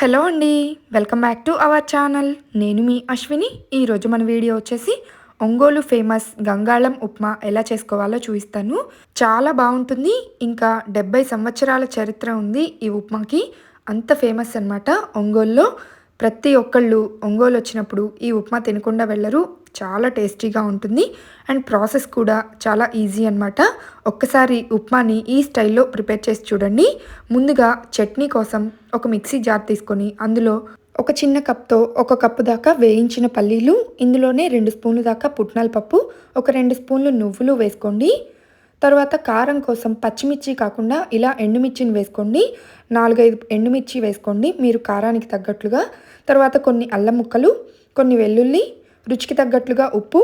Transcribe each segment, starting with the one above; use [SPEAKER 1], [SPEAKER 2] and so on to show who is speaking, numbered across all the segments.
[SPEAKER 1] Hello అండి welcome back to our channel. నేను మీ అశ్విని. ఈరోజు మన వీడియో వచ్చేసి ఒంగోలు ఫేమస్ గంగాళం ఉప్మా ఎలా చేసుకోవాలో చూపిస్తాను. చాలా బాగుంటుంది. ఇంకా డెబ్బై సంవత్సరాల చరిత్ర ఉంది ఈ ఉప్మాకి. అంత ఫేమస్ అనమాట ఒంగోలులో. ప్రతి ఒక్కళ్ళు ఒంగోలు వచ్చినప్పుడు ఈ ఉప్మా తినకుండా వెళ్ళరు. చాలా టేస్టీగా ఉంటుంది. అండ్ ప్రాసెస్ కూడా చాలా ఈజీ అనమాట ఒక్కసారి ఉప్మాని ఈ స్టైల్లో ప్రిపేర్ చేసి చూడండి. ముందుగా చట్నీ కోసం ఒక మిక్సీ జార్ తీసుకొని అందులో ఒక చిన్న కప్తో ఒక కప్పు దాకా వేయించిన పల్లీలు ఇందులోనే రెండు స్పూన్లు దాకా పుట్నాల పప్పు ఒక రెండు స్పూన్లు నువ్వులు వేసుకోండి. తర్వాత కారం కోసం పచ్చిమిర్చి కాకుండా ఇలా ఎండుమిర్చిని వేసుకోండి. నాలుగైదు ఎండుమిర్చి వేసుకోండి. మీరు కారానికి తగ్గట్లుగా. తర్వాత కొన్ని అల్లం ముక్కలు కొన్ని వెల్లుల్లి రుచికి తగ్గట్లుగా ఉప్పు.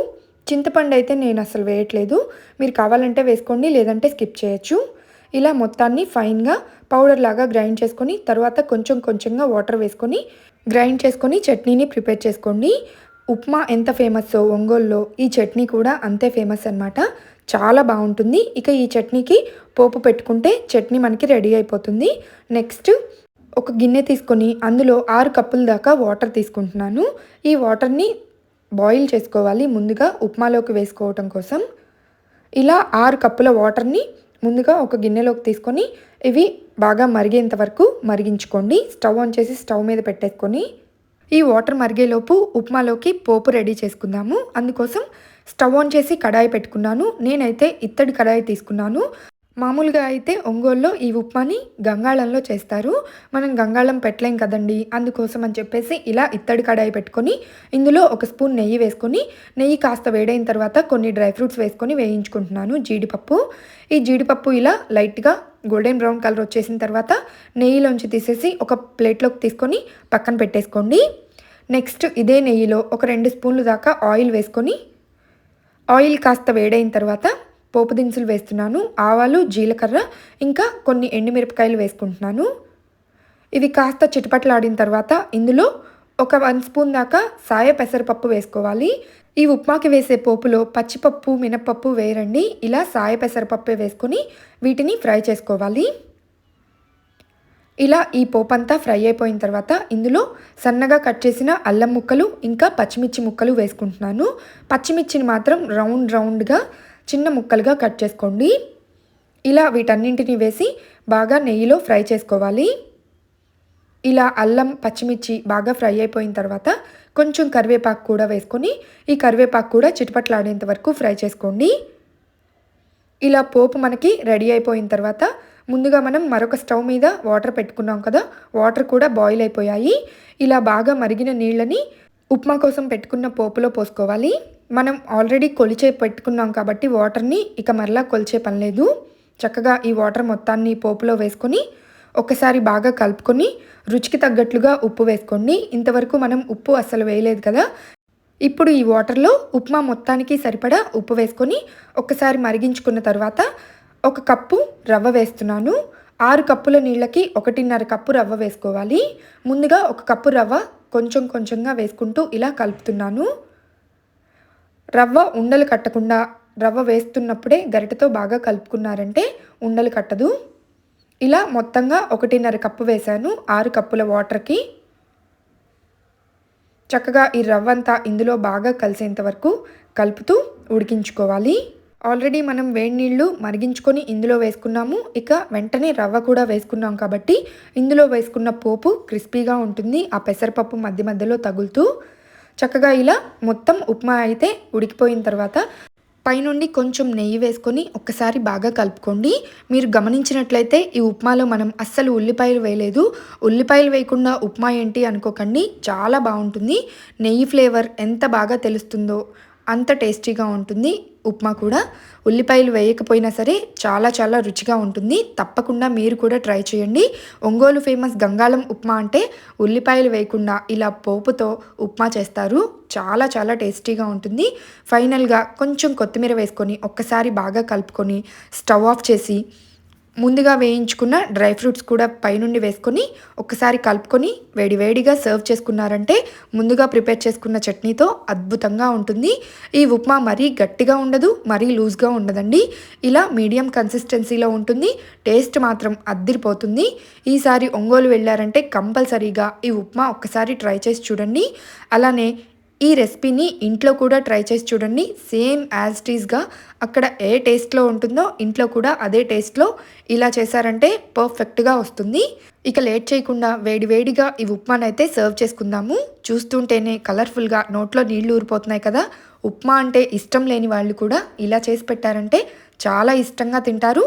[SPEAKER 1] చింతపండు అయితే నేను అసలు వేయట్లేదు. మీరు కావాలంటే వేసుకోండి లేదంటే స్కిప్ చేయొచ్చు. ఇలా మొత్తాన్ని ఫైన్గా పౌడర్ లాగా గ్రైండ్ చేసుకొని తర్వాత కొంచెం కొంచెంగా వాటర్ వేసుకొని గ్రైండ్ చేసుకొని చట్నీని ప్రిపేర్ చేసుకోండి. ఉప్మా ఎంత ఫేమస్ ఒంగోల్లో ఈ చట్నీ కూడా అంతే ఫేమస్ అనమాట చాలా బాగుంటుంది. ఇక ఈ చట్నీకి పోపు పెట్టుకుంటే చట్నీ మనకి రెడీ అయిపోతుంది. నెక్స్ట్ ఒక గిన్నె తీసుకొని అందులో ఆరు కప్పుల దాకా వాటర్ తీసుకుంటున్నాను. ఈ వాటర్ని బాయిల్ చేసుకోవాలి. ముందుగా ఉప్మాలోకి వేసుకోవటం కోసం. ఇలా ఆరు కప్పుల వాటర్ని ముందుగా ఒక గిన్నెలోకి తీసుకొని ఇవి బాగా మరిగేంత వరకు మరిగించుకోండి. స్టవ్ ఆన్ చేసి స్టవ్ మీద పెట్టేసుకొని ఈ వాటర్ మరిగేలోపు ఉప్మాలోకి పోపు రెడీ చేసుకుందాము. అందుకోసం స్టవ్ ఆన్ చేసి కడాయి పెట్టుకున్నాను. నేనైతే ఇత్తడి కడాయి తీసుకున్నాను. మామూలుగా అయితే ఒంగోలులో ఈ ఉప్మాని గంగాళంలో చేస్తారు. మనం గంగాళం పెట్టలేం కదండి. అందుకోసం అని చెప్పేసి ఇలా ఇత్తడి కడాయి పెట్టుకొని ఇందులో ఒక స్పూన్ నెయ్యి వేసుకొని నెయ్యి కాస్త వేడైన తర్వాత కొన్ని డ్రై ఫ్రూట్స్ వేసుకొని వేయించుకుంటున్నాను జీడిపప్పు. ఈ జీడిపప్పు ఇలా లైట్గా గోల్డెన్ బ్రౌన్ కలర్ వచ్చేసిన తర్వాత నెయ్యిలోంచి తీసేసి ఒక ప్లేట్లోకి తీసుకొని పక్కన పెట్టేసుకోండి. నెక్స్ట్ ఇదే నెయ్యిలో ఒక రెండు స్పూన్లు దాకా ఆయిల్ వేసుకొని ఆయిల్ కాస్త వేడైన తర్వాత పోపు దినుసులు వేస్తున్నాను ఆవాలు జీలకర్ర ఇంకా కొన్ని ఎండుమిరపకాయలు వేసుకుంటున్నాను. ఇవి కాస్త చిటపట్లాడిన తర్వాత ఇందులో ఒక వన్ స్పూన్ దాకా సాయ పెసరపప్పు వేసుకోవాలి. ఈ ఉప్మాకి వేసే పోపులో పచ్చిపప్పు మినపప్పు వేయరండి ఇలా సాయ పెసరపప్పు వేసుకొని వీటిని ఫ్రై చేసుకోవాలి. ఇలా ఈ పోపంతా ఫ్రై అయిపోయిన తర్వాత ఇందులో సన్నగా కట్ చేసిన అల్లం ముక్కలు ఇంకా పచ్చిమిర్చి ముక్కలు వేసుకుంటున్నాను. పచ్చిమిర్చిని మాత్రం రౌండ్ రౌండ్గా చిన్న ముక్కలుగా కట్ చేసుకోండి. ఇలా వీటన్నింటిని వేసి బాగా నెయ్యిలో ఫ్రై చేసుకోవాలి. ఇలా అల్లం పచ్చిమిర్చి బాగా ఫ్రై అయిపోయిన తర్వాత కొంచెం కరివేపాకు కూడా వేసుకొని ఈ కరివేపాకు కూడా చిటపట్లాడేంత వరకు ఫ్రై చేసుకోండి. ఇలా పోపు మనకి రెడీ అయిపోయిన తర్వాత ముందుగా మనం మరొక స్టవ్ మీద వాటర్ పెట్టుకున్నాం కదా వాటర్ కూడా బాయిల్ అయిపోయాయి. ఇలా బాగా మరిగిన నీళ్ళని ఉప్మా కోసం పెట్టుకున్న పోపులో పోసుకోవాలి. మనం ఆల్రెడీ కొలిచే పెట్టుకున్నాం కాబట్టి వాటర్ని ఇక మరలా కొలిచే పని లేదు. చక్కగా ఈ వాటర్ మొత్తాన్ని పోపులో వేసుకొని ఒకసారి బాగా కలుపుకొని రుచికి తగ్గట్లుగా ఉప్పు వేసుకోండి. ఇంతవరకు మనం ఉప్పు అస్సలు వేయలేదు కదా. ఇప్పుడు ఈ వాటర్లో ఉప్మా మొత్తానికి సరిపడా ఉప్పు వేసుకొని ఒకసారి మరిగించుకున్న తర్వాత ఒక కప్పు రవ్వ వేస్తున్నాను. ఆరు కప్పుల నీళ్ళకి ఒకటిన్నర కప్పు రవ్వ వేసుకోవాలి. ముందుగా ఒక కప్పు రవ్వ కొంచెం కొంచెంగా వేసుకుంటూ ఇలా కలుపుతున్నాను. రవ్వ ఉండలు కట్టకుండా రవ్వ వేస్తున్నప్పుడే గరిటతో బాగా కలుపుకున్నారంటే ఉండలు కట్టదు. ఇలా మొత్తంగా ఒకటిన్నర కప్పు వేశాను ఆరు కప్పుల వాటర్కి. చక్కగా ఈ రవ్వ అంతా ఇందులో బాగా కలిసేంత వరకు కలుపుతూ ఉడికించుకోవాలి. ఆల్రెడీ మనం వేడి నీళ్ళు మరిగించుకొని ఇందులో వేసుకున్నాము. ఇక వెంటనే రవ్వ కూడా వేసుకున్నాం కాబట్టి ఇందులో వేసుకున్న పోపు క్రిస్పీగా ఉంటుంది. ఆ పెసరపప్పు మధ్య మధ్యలో తగులుతూ చక్కగా ఇలా మొత్తం ఉప్మా అయితే ఉడికిపోయిన తర్వాత పైనుండి కొంచెం నెయ్యి వేసుకొని ఒక్కసారి బాగా కలుపుకోండి. మీరు గమనించినట్లయితే ఈ ఉప్మాలో మనం అస్సలు ఉల్లిపాయలు వేయలేదు. ఉల్లిపాయలు వేయకుండా ఉప్మా ఏంటి అనుకోకండి. చాలా బాగుంటుంది. నెయ్యి ఫ్లేవర్ ఎంత బాగా తెలుస్తుందో అంత టేస్టీగా ఉంటుంది. ఉప్మా కూడా ఉల్లిపాయలు వేయకపోయినా సరే చాలా చాలా రుచిగా ఉంటుంది. తప్పకుండా మీరు కూడా ట్రై చేయండి. ఒంగోలు ఫేమస్ గంగాళం ఉప్మా అంటే ఉల్లిపాయలు వేయకుండా ఇలా పోపుతో ఉప్మా చేస్తారు. చాలా చాలా టేస్టీగా ఉంటుంది. ఫైనల్గా కొంచెం కొత్తిమీర వేసుకొని ఒక్కసారి బాగా కలుపుకొని స్టవ్ ఆఫ్ చేసి ముందుగా వేయించుకున్న డ్రై ఫ్రూట్స్ కూడా పైనుండి వేసుకొని ఒకసారి కలుపుకొని వేడివేడిగా సర్వ్ చేసుకున్నారంటే ముందుగా ప్రిపేర్ చేసుకున్న చట్నీతో అద్భుతంగా ఉంటుంది. ఈ ఉప్మా మరీ గట్టిగా ఉండదు మరీ లూజ్గా ఉండదండి. ఇలా మీడియం కన్సిస్టెన్సీలో ఉంటుంది టేస్ట్ మాత్రం అద్దిరిపోతుంది. ఈసారి ఒంగోలు వెళ్ళారంటే కంపల్సరీగా ఈ ఉప్మా ఒక్కసారి ట్రై చేసి చూడండి. అలానే ఈ రెసిపీని ఇంట్లో కూడా ట్రై చేసి చూడండి. సేమ్ యాజ్ టీస్గా అక్కడ ఏ టేస్ట్లో ఉంటుందో ఇంట్లో కూడా అదే టేస్ట్లో ఇలా చేశారంటే పర్ఫెక్ట్గా వస్తుంది. ఇక లేట్ చేయకుండా వేడివేడిగా ఈ ఉప్మానైతే సర్వ్ చేసుకుందాము. చూస్తుంటేనే కలర్ఫుల్గా నోట్లో నీళ్ళు ఊరిపోతున్నాయి కదా. ఉప్మా అంటే ఇష్టం లేని వాళ్ళు కూడా ఇలా చేసి పెట్టారంటే చాలా ఇష్టంగా తింటారు.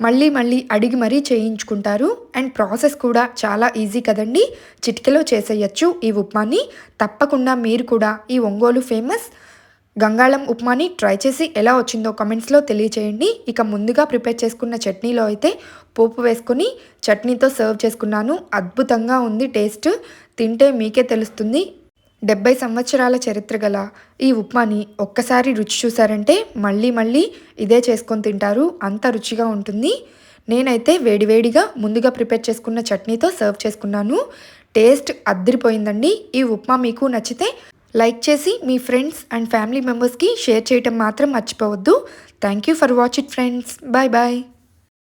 [SPEAKER 1] మళ్ళీ మళ్ళీ అడిగి మరీ చేయించుకుంటారు. అండ్ ప్రాసెస్ కూడా చాలా ఈజీ కదండి. చిటికలో చేసేయచ్చు ఈ ఉప్మాని. తప్పకుండా మీరు కూడా ఈ ఒంగోలు ఫేమస్ గంగాళం ఉప్మాని ట్రై చేసి ఎలా వచ్చిందో కమెంట్స్లో తెలియచేయండి. ఇక ముందుగా ప్రిపేర్ చేసుకున్న చట్నీలో అయితే పోపు వేసుకుని చట్నీతో సర్వ్ చేసుకున్నాను. అద్భుతంగా ఉంది టేస్ట్. తింటే మీకే తెలుస్తుంది. డెబ్బై సంవత్సరాల చరిత్ర గల ఈ ఉప్మాని ఒక్కసారి రుచి చూసారంటే మళ్ళీ మళ్ళీ ఇదే చేసుకొని తింటారు. అంత రుచిగా ఉంటుంది. నేనైతే వేడివేడిగా ముందుగా ప్రిపేర్ చేసుకున్న చట్నీతో సర్వ్ చేసుకున్నాను. టేస్ట్ అద్దరిపోయిందండి. ఈ ఉప్మా మీకు నచ్చితే లైక్ చేసి మీ ఫ్రెండ్స్ అండ్ ఫ్యామిలీ మెంబర్స్కి షేర్ చేయటం మాత్రం మర్చిపోవద్దు. Thank you for watch it friends. Bye bye.